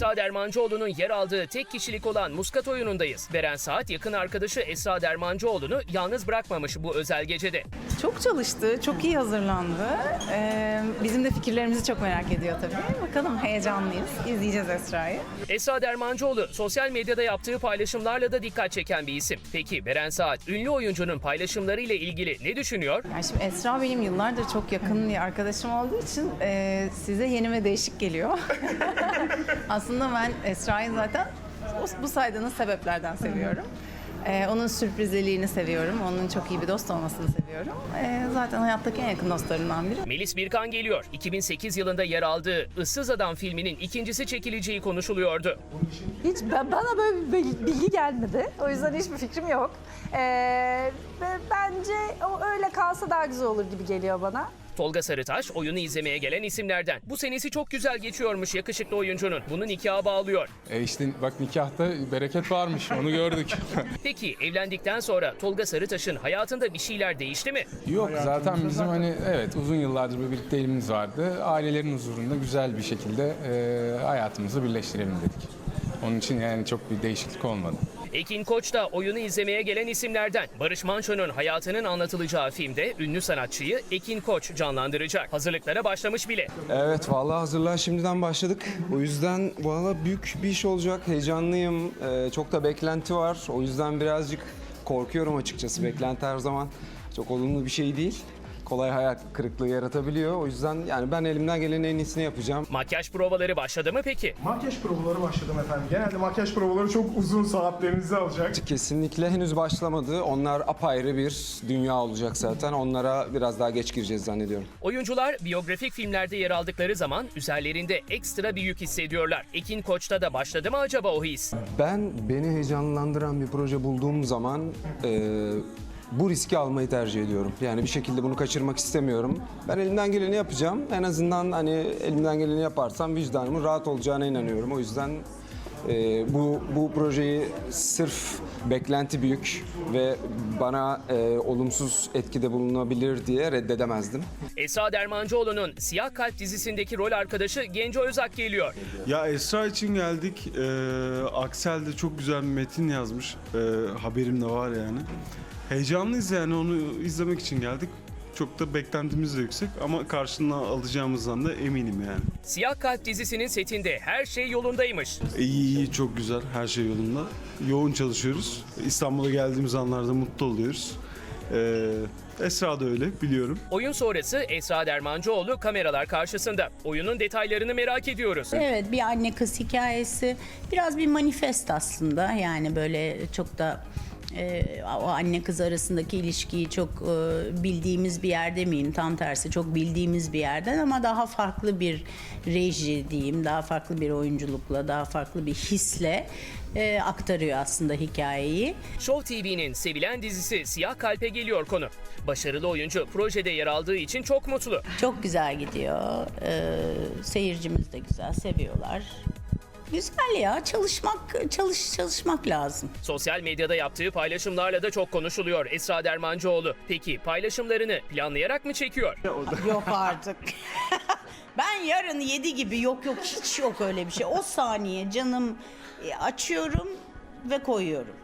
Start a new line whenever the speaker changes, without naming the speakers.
Esra Dermancıoğlu'nun yer aldığı tek kişilik olan Muskat oyunundayız. Beren Saat yakın arkadaşı Esra Dermancıoğlu'nu yalnız bırakmamış bu özel gecede.
Çok çalıştı, çok iyi hazırlandı. Ee, bizim de fikirlerimizi çok merak ediyor tabii. Bakalım heyecanlıyız. İzleyeceğiz Esra'yı.
Esra Dermancıoğlu sosyal medyada yaptığı paylaşımlarla da dikkat çeken bir isim. Peki Beren Saat ünlü oyuncunun paylaşımlarıyla ilgili ne düşünüyor?
Yani şimdi Esra benim yıllardır çok yakın bir arkadaşım olduğu için e, size yeni ve değişik geliyor. Aslında ben Esra'yı zaten bu, bu saydığınız sebeplerden seviyorum. Ee, onun sürprizliliğini seviyorum. Onun çok iyi bir dost olmasını seviyorum. Ee, zaten hayattaki en yakın dostlarımdan biri.
Melis Birkan geliyor. 2008 yılında yer aldığı Issız Adam filminin ikincisi çekileceği konuşuluyordu.
Hiç ben, bana böyle bir bil- bilgi gelmedi. O yüzden hiçbir fikrim yok. Ee, ve bence o öyle kalsa daha güzel olur gibi geliyor bana.
Tolga Sarıtaş oyunu izlemeye gelen isimlerden. Bu senesi çok güzel geçiyormuş yakışıklı oyuncunun. Bunu nikaha bağlıyor.
E işte bak nikahta bereket varmış onu gördük.
Peki evlendikten sonra Tolga Sarıtaş'ın hayatında bir şeyler değişti mi?
Yok zaten bizim hani evet uzun yıllardır bir birlikteliğimiz vardı. Ailelerin huzurunda güzel bir şekilde e, hayatımızı birleştirelim dedik. Onun için yani çok bir değişiklik olmadı.
Ekin Koç da oyunu izlemeye gelen isimlerden. Barış Manço'nun hayatının anlatılacağı filmde ünlü sanatçıyı Ekin Koç canlandıracak. Hazırlıklara başlamış bile.
Evet vallahi hazırlığa şimdiden başladık. O yüzden valla büyük bir iş olacak. Heyecanlıyım. Ee, çok da beklenti var. O yüzden birazcık korkuyorum açıkçası. Beklenti her zaman çok olumlu bir şey değil. Kolay hayal kırıklığı yaratabiliyor. O yüzden yani ben elimden gelenin en iyisini yapacağım.
Makyaj provaları başladı mı peki?
Makyaj provaları başladım efendim. Genelde makyaj provaları çok uzun saatlerinizi alacak.
Kesinlikle henüz başlamadı. Onlar apayrı bir dünya olacak zaten. Onlara biraz daha geç gireceğiz zannediyorum.
Oyuncular biyografik filmlerde yer aldıkları zaman üzerlerinde ekstra bir yük hissediyorlar. Ekin Koç'ta da başladı mı acaba o his?
Ben beni heyecanlandıran bir proje bulduğum zaman e, bu riski almayı tercih ediyorum. Yani bir şekilde bunu kaçırmak istemiyorum. Ben elimden geleni yapacağım. En azından hani elimden geleni yaparsam vicdanımın rahat olacağına inanıyorum. O yüzden e, bu bu projeyi sırf beklenti büyük ve bana e, olumsuz etkide bulunabilir diye reddedemezdim.
Esra Dermancıoğlu'nun Siyah Kalp dizisindeki rol arkadaşı Genco Özak geliyor.
Ya Esra için geldik. Ee, Aksel de çok güzel bir metin yazmış. Ee, haberim de var yani. Heyecanlıyız yani onu izlemek için geldik. Çok da beklentimiz de yüksek ama karşılığını alacağımızdan da eminim yani.
Siyah Kalp dizisinin setinde her şey yolundaymış.
İyi iyi çok güzel her şey yolunda. Yoğun çalışıyoruz. İstanbul'a geldiğimiz anlarda mutlu oluyoruz. Ee, Esra da öyle biliyorum.
Oyun sonrası Esra Dermancıoğlu kameralar karşısında. Oyunun detaylarını merak ediyoruz.
Evet bir anne kız hikayesi biraz bir manifest aslında yani böyle çok da e, o anne kız arasındaki ilişkiyi çok e, bildiğimiz bir yerde miyim tam tersi çok bildiğimiz bir yerden ama daha farklı bir reji diyeyim daha farklı bir oyunculukla daha farklı bir hisle e, aktarıyor aslında hikayeyi.
Show TV'nin sevilen dizisi Siyah Kalp'e geliyor konu. Başarılı oyuncu projede yer aldığı için çok mutlu.
Çok güzel gidiyor. Ee, seyircimiz de güzel, seviyorlar. Güzel ya, çalışmak çalış çalışmak lazım.
Sosyal medyada yaptığı paylaşımlarla da çok konuşuluyor Esra Dermancıoğlu. Peki paylaşımlarını planlayarak mı çekiyor?
Yok artık. ben yarın 7 gibi yok yok hiç yok öyle bir şey. O saniye canım e, açıyorum ve koyuyorum.